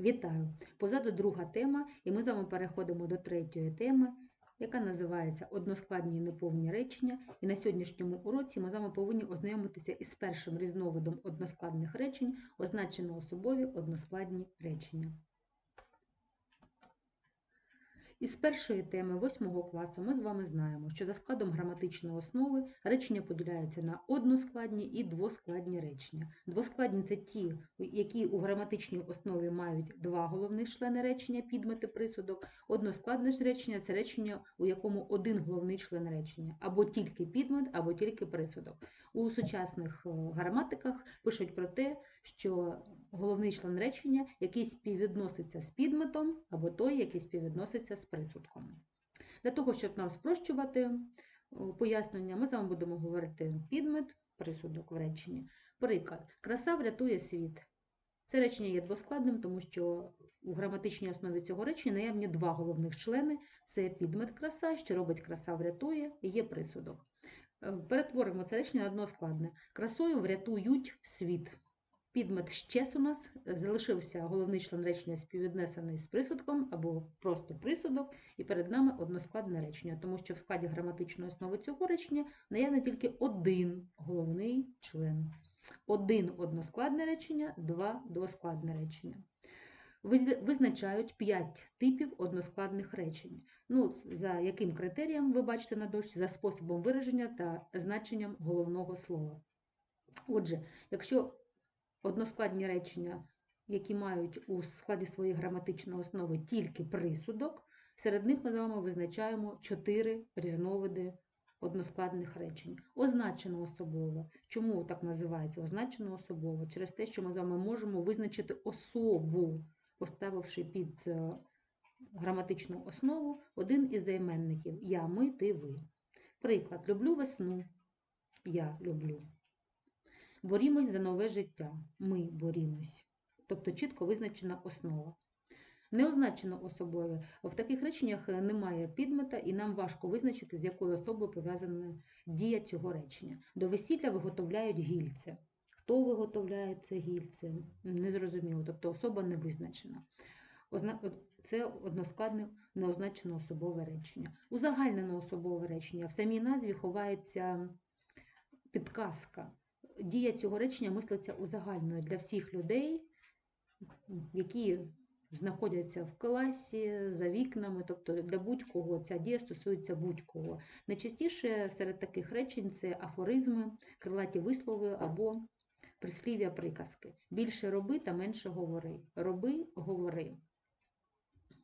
Вітаю! Позаду друга тема, і ми з вами переходимо до третьої теми, яка називається Односкладні і неповні речення. І на сьогоднішньому уроці ми з вами повинні ознайомитися із першим різновидом односкладних речень, означено особові односкладні речення. Із першої теми 8 класу ми з вами знаємо, що за складом граматичної основи речення поділяються на односкладні і двоскладні речення. Двоскладні це ті, які у граматичній основі мають два головних члени речення, підмети, присудок. Односкладне ж речення це речення, у якому один головний член речення, або тільки підмет, або тільки присудок. У сучасних е, граматиках пишуть про те, що головний член речення, який співвідноситься з підметом, або той, який співвідноситься з присудком. Для того, щоб нам спрощувати е, пояснення, ми з вами будемо говорити підмет, присудок в реченні. Приклад. Краса врятує світ. Це речення є двоскладним, тому що у граматичній основі цього речення наявні два головних члени: це підмет краса, що робить краса врятує, і є присудок. Е, Перетворимо це речення на односкладне. Красою врятують світ. Підмет щез у нас залишився головний член речення співвіднесений з присудком або просто присудок, і перед нами односкладне речення, тому що в складі граматичної основи цього речення наявний тільки один головний член. Один односкладне речення, два двоскладне речення. Визначають 5 типів односкладних речень. Ну, за яким критерієм ви бачите на дошці, за способом вираження та значенням головного слова. Отже, якщо односкладні речення, які мають у складі своєї граматичної основи тільки присудок, серед них ми з вами визначаємо чотири різновиди односкладних речень. Означено особове. Чому так називається означено особове? Через те, що ми з вами можемо визначити особу, поставивши під е, граматичну основу один із займенників я, ми, ти, ви. Приклад: люблю весну. Я люблю. Борімось за нове життя. Ми борімось. Тобто чітко визначена основа. Неозначено особове. В таких реченнях е, немає підмета, і нам важко визначити, з якою особою пов'язана дія цього речення. До весілля виготовляють гільце. Хто виготовляє це гільце? Незрозуміло, тобто особа не визначена. Це односкладне неозначено особове речення. Узагальнене особове речення. В самій назві ховається підказка. Дія цього речення мислиться узагальною для всіх людей, які знаходяться в класі, за вікнами, тобто для будь-кого ця дія стосується будь-кого. Найчастіше серед таких речень це афоризми, крилаті вислови або прислів'я приказки. Більше роби та менше говори. Роби, говори.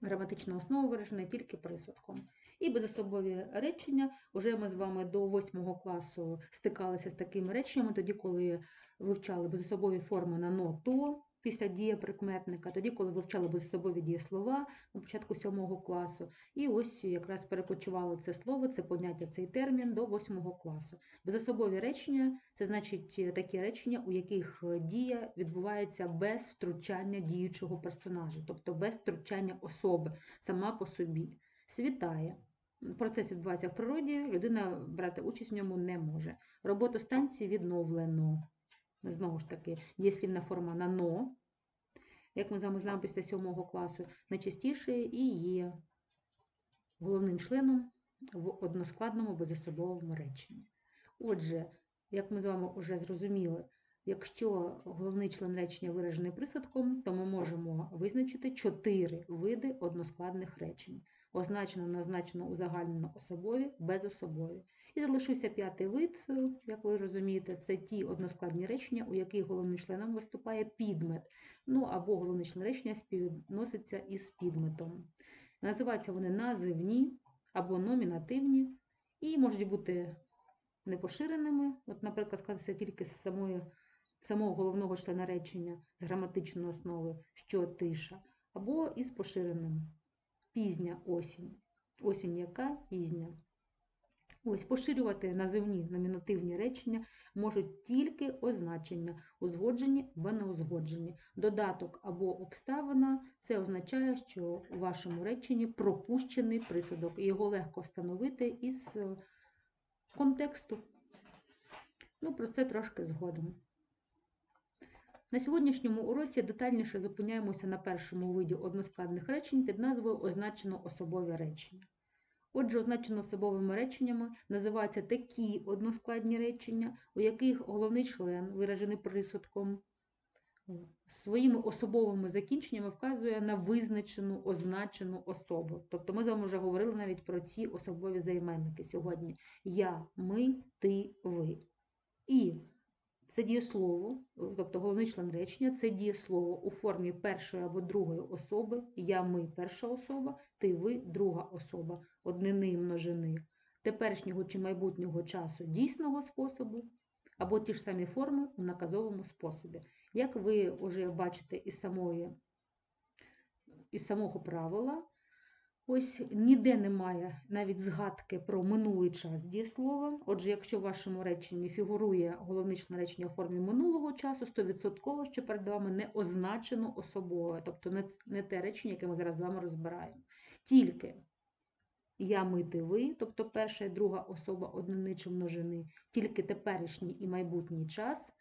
Граматична основа виражена тільки присудком. І безособові речення. Уже ми з вами до 8 класу стикалися з такими реченнями, тоді, коли вивчали безособові форми на но, то після дієприкметника, тоді, коли вивчали безособові дієслова на початку 7 класу. І ось якраз перекочувало це слово, це поняття, цей термін до 8 класу. Безособові речення це значить такі речення, у яких дія відбувається без втручання діючого персонажа, тобто без втручання особи сама по собі. Світає. Процес відбувається в природі, людина брати участь в ньому не може. Роботу станції відновлено. Знову ж таки, дієслівна форма на но, як ми з вами знаємо після 7 класу, найчастіше і є головним членом в односкладному безособовому реченні. Отже, як ми з вами вже зрозуміли, якщо головний член речення виражений присадком, то ми можемо визначити чотири види односкладних речень. Означено, неозначено, узагальнено, особові, безособові. І залишився п'ятий вид, е, як ви розумієте, це ті односкладні речення, у яких головним членом виступає підмет, ну або головний член речення співвідноситься із підметом. Називаються вони називні або номінативні, і можуть бути непоширеними. От, наприклад, складатися тільки з самої, самого головного члена речення з граматичної основи, що тиша, або із поширеним пізня осінь. Осінь яка пізня. Ось поширювати називні номінативні речення можуть тільки означення, узгоджені або неузгоджені. Додаток або обставина це означає, що у вашому реченні пропущений присудок, його легко встановити із е, контексту. Ну, про це трошки згодом. На сьогоднішньому уроці детальніше зупиняємося на першому виді односкладних речень під назвою означено особові речення. Отже, означено особовими реченнями називаються такі односкладні речення, у яких головний член, виражений присудком, своїми особовими закінченнями вказує на визначену означену особу. Тобто ми з вами вже говорили навіть про ці особові займенники сьогодні. Я, ми, ти, ви. І це дієслово, тобто головний член речення, це дієслово у формі першої або другої особи. Я, ми перша особа, ти, ви друга особа, однини і множини, теперішнього чи майбутнього часу дійсного способу, або ті ж самі форми у наказовому способі. Як ви вже бачите із самої, із самого правила, ось ніде немає навіть згадки про минулий час дієслова. Отже, якщо в вашому реченні фігурує головний член речення у формі минулого часу, 100% що перед вами не означено особове, тобто не, те речення, яке ми зараз з вами розбираємо. Тільки я, ми, ти, ви, тобто перша і друга особа однини чи множини, тільки теперішній і майбутній час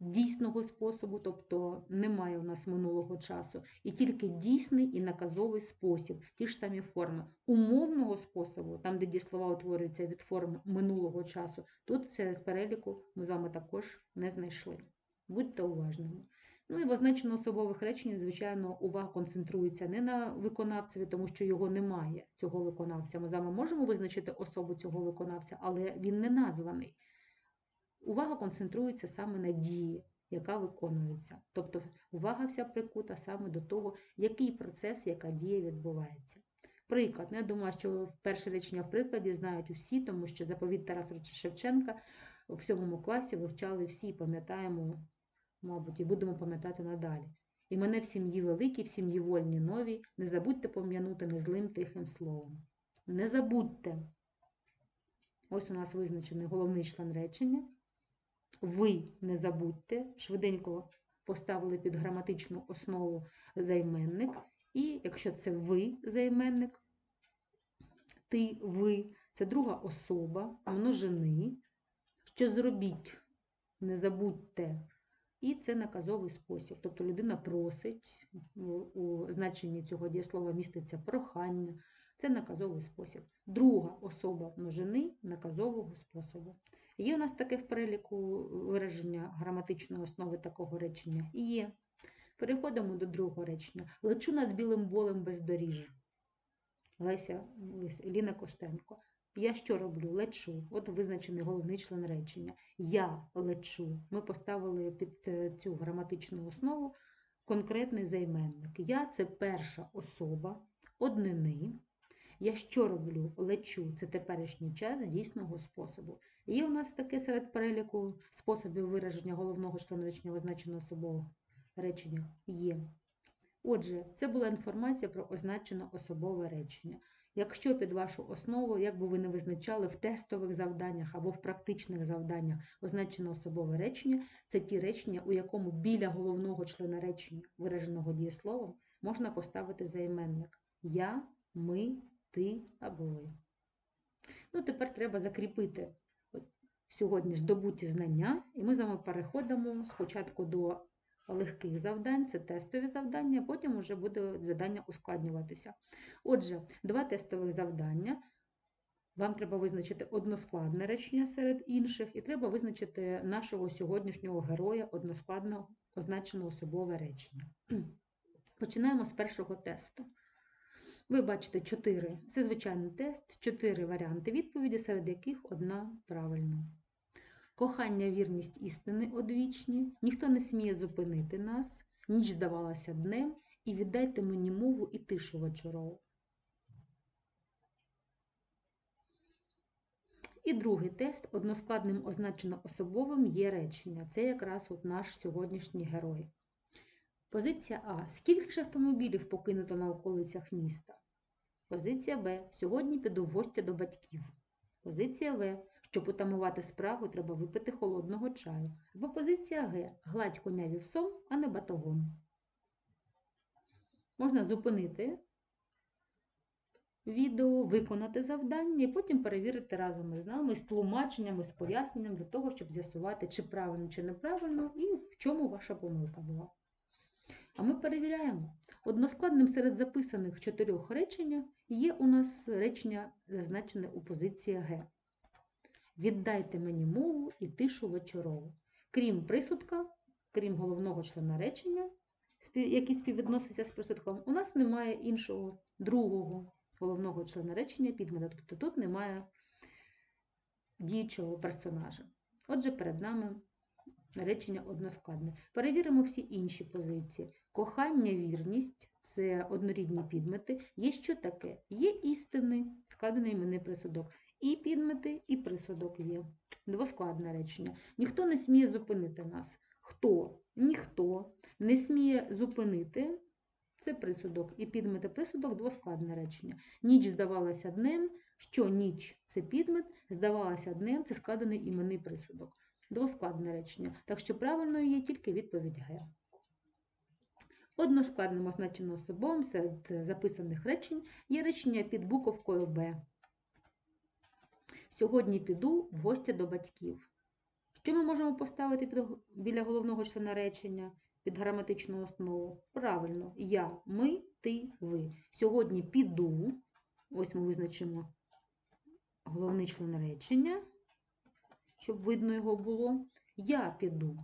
дійсного способу, тобто немає у нас минулого часу, і тільки дійсний і наказовий спосіб, ті ж самі форми. Умовного способу, там, де дієслова утворюються від форм минулого часу, тут з переліку ми з вами також не знайшли. Будьте уважними. Ну і в означено особових речень, звичайно, увага концентрується не на виконавцеві, тому що його немає, цього виконавця. Ми з вами можемо визначити особу цього виконавця, але він не названий. Увага концентрується саме на дії, яка виконується. Тобто увага вся прикута саме до того, який процес, яка дія відбувається. Приклад, ну, я думаю, що перше речення в прикладі знають усі, тому що заповідь Тараса Шевченка в сьомому класі вивчали всі, пам'ятаємо, мабуть, і будемо пам'ятати надалі. І мене в сім'ї великій, в сім'ї вольні новій, не забудьте пом'янути незлим тихим словом. Не забудьте. Ось у нас визначений головний член речення. Ви не забудьте, швиденько поставили під граматичну основу займенник. І якщо це ви займенник, ти, ви, це друга особа, множини. Що зробіть, не забудьте. І це наказовий спосіб. Тобто людина просить, у значенні цього дієслова міститься прохання. Це наказовий спосіб. Друга особа множини наказового способу. Є у нас таке в переліку вираження граматичної основи такого речення? Є. Переходимо до другого речення. Лечу над білим болем бездоріжжя. Леся Ліна Костенко. Я що роблю? Лечу. От визначений головний член речення. Я лечу. Ми поставили під цю граматичну основу конкретний займенник. Я це перша особа однини. Я що роблю? Лечу. Це теперішній час дійсного способу. Є у нас таке серед переліку способів вираження головного члена речення в означено особових реченнях? Є. Отже, це була інформація про означено особове речення. Якщо під вашу основу, як би ви не визначали в тестових завданнях або в практичних завданнях означено особове речення, це ті речення, у якому біля головного члена речення, вираженого дієсловом, можна поставити займенник я, ми, ти або ви. Ну, тепер треба закріпити сьогодні здобуті знання, і ми з вами переходимо спочатку до легких завдань, це тестові завдання, потім вже буде завдання ускладнюватися. Отже, два тестових завдання. Вам треба визначити односкладне речення серед інших, і треба визначити нашого сьогоднішнього героя односкладно означене особове речення. Починаємо з першого тесту. Ви бачите чотири, це звичайний тест, чотири варіанти відповіді, серед яких одна правильна. Кохання, вірність істини одвічні, ніхто не сміє зупинити нас, ніч здавалася днем, і віддайте мені мову і тишу вечорову. І другий тест односкладним означено особовим є речення. Це якраз от наш сьогоднішній герой. Позиція А. Скільки ж автомобілів покинуто на околицях міста? Позиція Б. Сьогодні піду в гості до батьків. Позиція В. Щоб утамувати спрагу, треба випити холодного чаю. Або позиція Г. Гладь коня вівсом, а не батогом. Можна зупинити відео, виконати завдання і потім перевірити разом із нами з тлумаченням, з поясненням для того, щоб з'ясувати, чи правильно, чи неправильно, і в чому ваша помилка була. А ми перевіряємо. Односкладним серед записаних чотирьох речення є у нас речення, зазначене у позиції Г. Віддайте мені мову і тишу вечорову. Крім присудка, крім головного члена речення, який співвідноситься з присудком, у нас немає іншого другого головного члена речення підмета. Тобто тут немає діючого персонажа. Отже, перед нами речення односкладне. Перевіримо всі інші позиції. Кохання, вірність це однорідні підмети. Є що таке? Є істини, складений іменний присудок. І підмети, і присудок є. Двоскладне речення. Ніхто не сміє зупинити нас. Хто? Ніхто не сміє зупинити. Це присудок. І підмет і присудок двоскладне речення. Ніч здавалася днем, що ніч це підмет, здавалася днем це складений іменний присудок. Двоскладне речення. Так що правильною є тільки відповідь Г. Односкладним означеним особовим серед записаних речень є речення під буковкою Б. Сьогодні піду в гості до батьків. Що ми можемо поставити під, біля головного члена речення під граматичну основу? Правильно, я, ми, ти, ви. Сьогодні піду. Ось ми визначимо головний член речення, щоб видно його було. Я піду.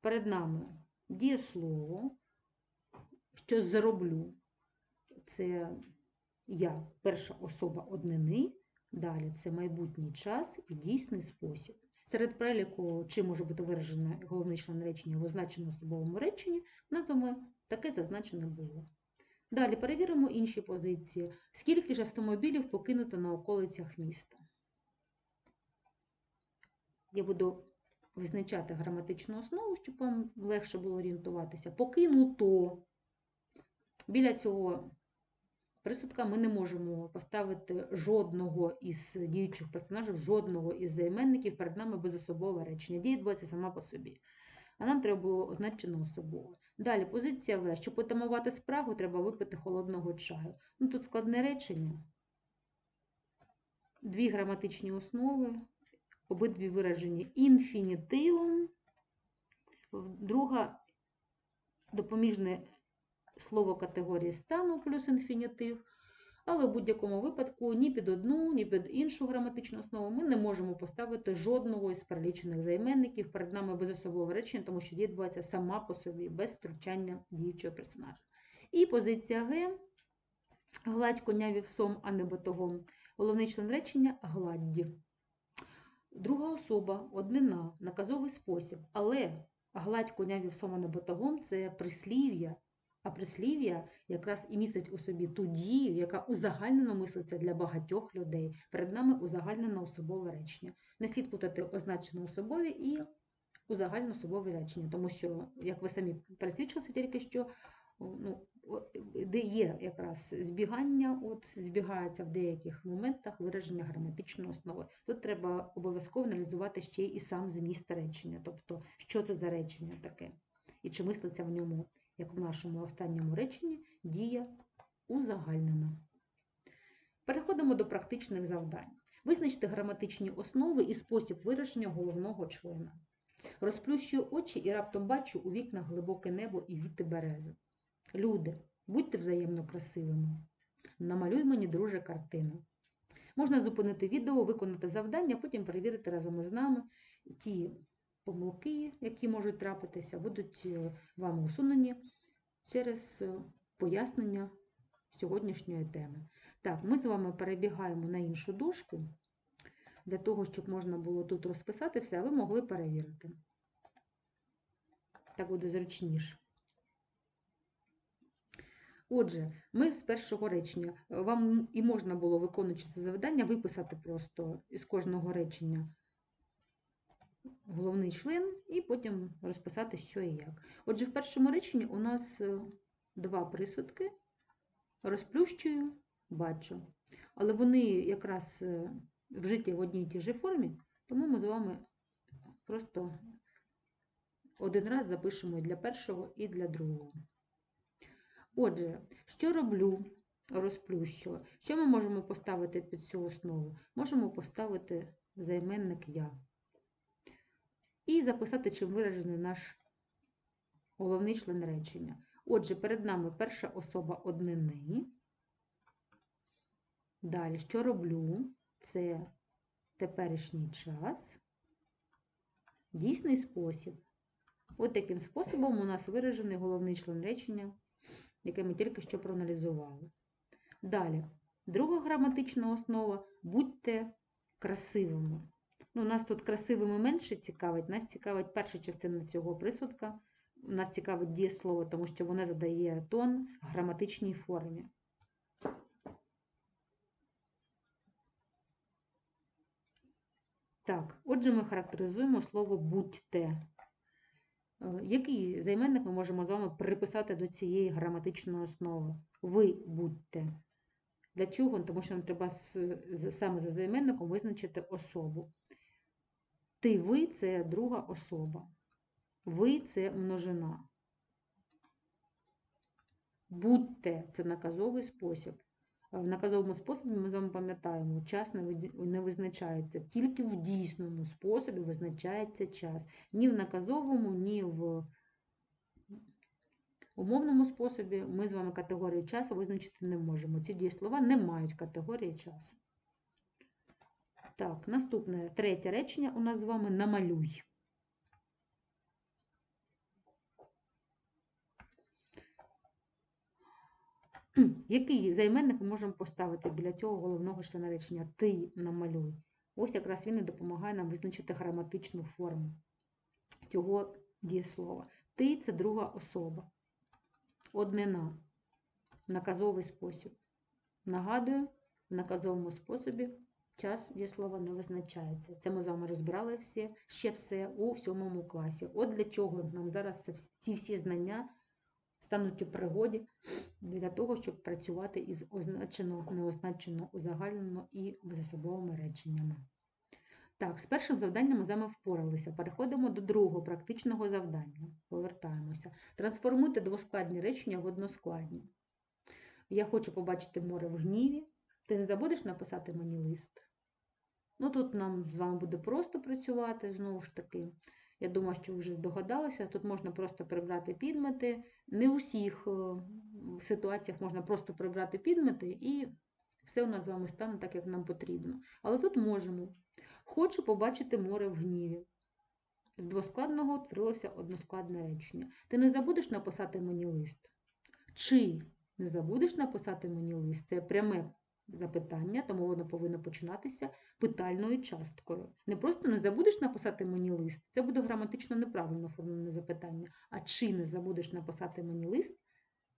Перед нами дієслово, що зароблю. Це я, перша особа однини. Далі це майбутній час і дійсний спосіб. Серед переліку, чим може бути виражений головний член речення в означеному особовому реченні, назвами таке зазначене було. Далі перевіримо інші позиції. Скільки ж автомобілів покинуто на околицях міста? Я буду визначати граматичну основу, щоб вам легше було орієнтуватися. Покинуто. Біля цього присудка ми не можемо поставити жодного із діючих персонажів, жодного із займенників перед нами безособове речення. Дія відбувається сама по собі. А нам треба було означено особове. Далі, позиція В. Щоб потамувати спрагу, треба випити холодного чаю. Ну, тут складне речення. Дві граматичні основи, обидві виражені інфінітивом. Друга допоміжне слово категорії стану плюс інфінітив. Але в будь-якому випадку ні під одну, ні під іншу граматичну основу ми не можемо поставити жодного із перелічених займенників перед нами безособове речення, тому що дія відбувається сама по собі, без втручання діючого персонажа. І позиція Г. Гладь коня вівсом, а не батогом. Головний член речення гладді. Друга особа однина, наказовий спосіб. Але гладь коня вівсом, а не батогом це прислів'я. А прислів'я якраз і містить у собі ту дію, яка узагальнено мислиться для багатьох людей. Перед нами узагальнено особове речення. Не слід плутати означено особові і узагальнено особові речення, тому що, як ви самі пересвідчилися тільки що, ну, де є якраз збігання, от збігаються в деяких моментах вираження граматичної основи. Тут треба обов'язково аналізувати ще і сам зміст речення, тобто, що це за речення таке, і чи мислиться в ньому як в нашому останньому реченні, дія узагальнена. Переходимо до практичних завдань. Визначте граматичні основи і спосіб вираження головного члена. Розплющую очі і раптом бачу у вікнах глибоке небо і віти берези. Люди, будьте взаємно красивими. Намалюй мені, друже, картину. Можна зупинити відео, виконати завдання, потім перевірити разом із нами ті помилки, які можуть трапитися, будуть е, вам усунені через е, пояснення сьогоднішньої теми. Так, ми з вами перебігаємо на іншу дошку, для того, щоб можна було тут розписати все, а ви могли перевірити. Так буде зручніше. Отже, ми з першого речення. е, Вам і можна було, виконуючи це завдання, виписати просто із кожного речення головний член і потім розписати, що і як. Отже, в першому реченні у нас е, два присудки. Розплющую, бачу. Але вони якраз е, вжиті в одній і тій же формі, тому ми з вами просто один раз запишемо і для першого, і для другого. Отже, що роблю? розплющила. Що ми можемо поставити під цю основу? Можемо поставити займенник я. І записати, чим виражений наш головний член речення. Отже, перед нами перша особа однини. Далі, що роблю? Це теперішній час, дійсний спосіб. От таким способом у нас виражений головний член речення, яке ми тільки що проаналізували. Далі, друга граматична основа будьте красивими. Ну, Нас тут красивими менше цікавить, нас цікавить перша частина цього присудка. Нас цікавить дієслово, тому що воно задає тон граматичній формі. Так, отже, ми характеризуємо слово будьте. Е, Який займенник ми можемо з вами приписати до цієї граматичної основи? Ви будьте. Для чого? Тому що нам треба саме за займенником визначити особу. Ти ви це друга особа. Ви це множина. Будьте це наказовий спосіб. В наказовому способі ми з вами пам'ятаємо, час не визначається, тільки в дійсному способі визначається час. Ні в наказовому, ні в умовному способі ми з вами категорію часу визначити не можемо. Ці дієслова не мають категорії часу. Так, наступне третє речення у нас з вами намалюй. Який займенник ми можемо поставити біля цього головного члена речення Ти намалюй. Ось якраз він і допомагає нам визначити граматичну форму цього дієслова. Ти це друга особа. Однина. Наказовий спосіб. Нагадую, в наказовому способі час дієслова не визначається. Це ми з вами розбирали всі, ще все у сьомому класі. От для чого нам зараз ці всі знання стануть у пригоді для того, щоб працювати із означено, неозначено, узагальнено і безособовими реченнями. Так, з першим завданням ми з вами впоралися. Переходимо до другого практичного завдання. Повертаємося. Трансформуйте двоскладні речення в односкладні. Я хочу побачити море в гніві. Ти не забудеш написати мені лист? Ну, тут нам з вами буде просто працювати, знову ж таки. Я думаю, що ви вже здогадалися. Тут можна просто прибрати підмети. Не у всіх е, ситуаціях можна просто прибрати підмети, і все у нас з вами стане так, як нам потрібно. Але тут можемо. Хочу побачити море в гніві. З двоскладного утворилося односкладне речення. Ти не забудеш написати мені лист? Чи не забудеш написати мені лист? Це пряме запитання, тому воно повинно починатися питальною часткою. Не просто не забудеш написати мені лист, це буде граматично неправильно оформлене запитання. А чи не забудеш написати мені лист,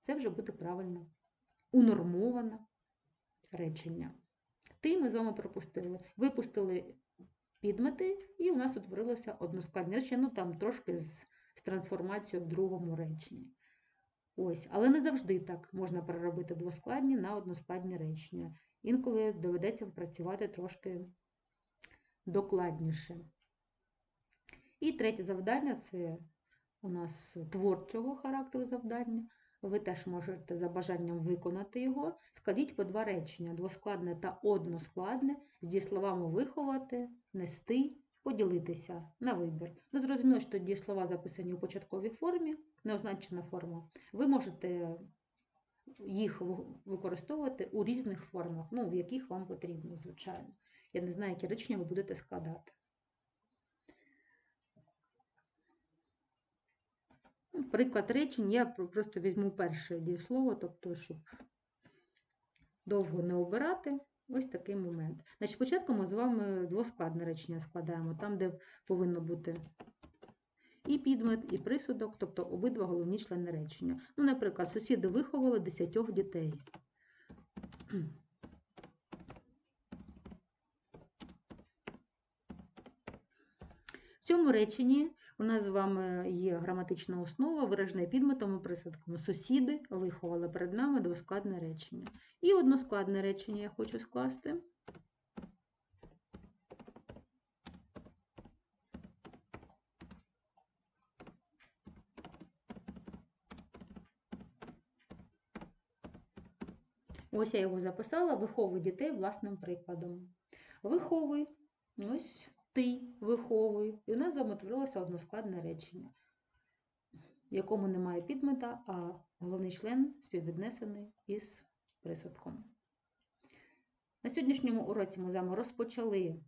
це вже буде правильно унормоване речення. Ти ми з вами пропустили. Випустили підмети, і у нас утворилося односкладне речення, ну там трошки з, з трансформацією в другому реченні. Ось, Але не завжди так можна переробити двоскладні на односкладні речення. Інколи доведеться працювати трошки докладніше. І третє завдання це у нас творчого характеру завдання. Ви теж можете за бажанням виконати його. Складіть по два речення: двоскладне та односкладне, з дієсловами виховати, нести, поділитися на вибір. Ну, зрозуміло, що дієслова записані у початковій формі, неозначена форма. Ви можете їх використовувати у різних формах, ну, в яких вам потрібно, звичайно. Я не знаю, які речення ви будете складати. Приклад речень я просто візьму перше дієслово, тобто, щоб довго не обирати. Ось такий момент. Значить, Спочатку ми з вами двоскладне речення складаємо, там, де повинно бути і підмет, і присудок, тобто обидва головні члени речення. Ну, Наприклад, сусіди виховали 10 дітей. В цьому реченні у нас з вами є граматична основа, виражена підметом і присадком. Сусіди виховали перед нами двоскладне речення. І односкладне речення я хочу скласти. Ось я його записала. Виховуй дітей власним прикладом. Виховуй, ось ти виховуй. І у нас з вами утворилося односкладне речення, в якому немає підмета, а головний член співвіднесений із присудком. На сьогоднішньому уроці ми з вами розпочали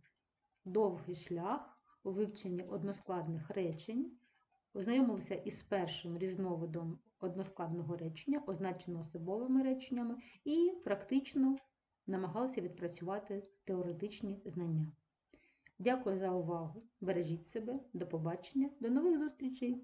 довгий шлях у вивченні односкладних речень, ознайомилися із першим різновидом односкладного речення, означено особовими реченнями, і практично намагалися відпрацювати теоретичні знання. Дякую за увагу! Бережіть себе, до побачення, до нових зустрічей!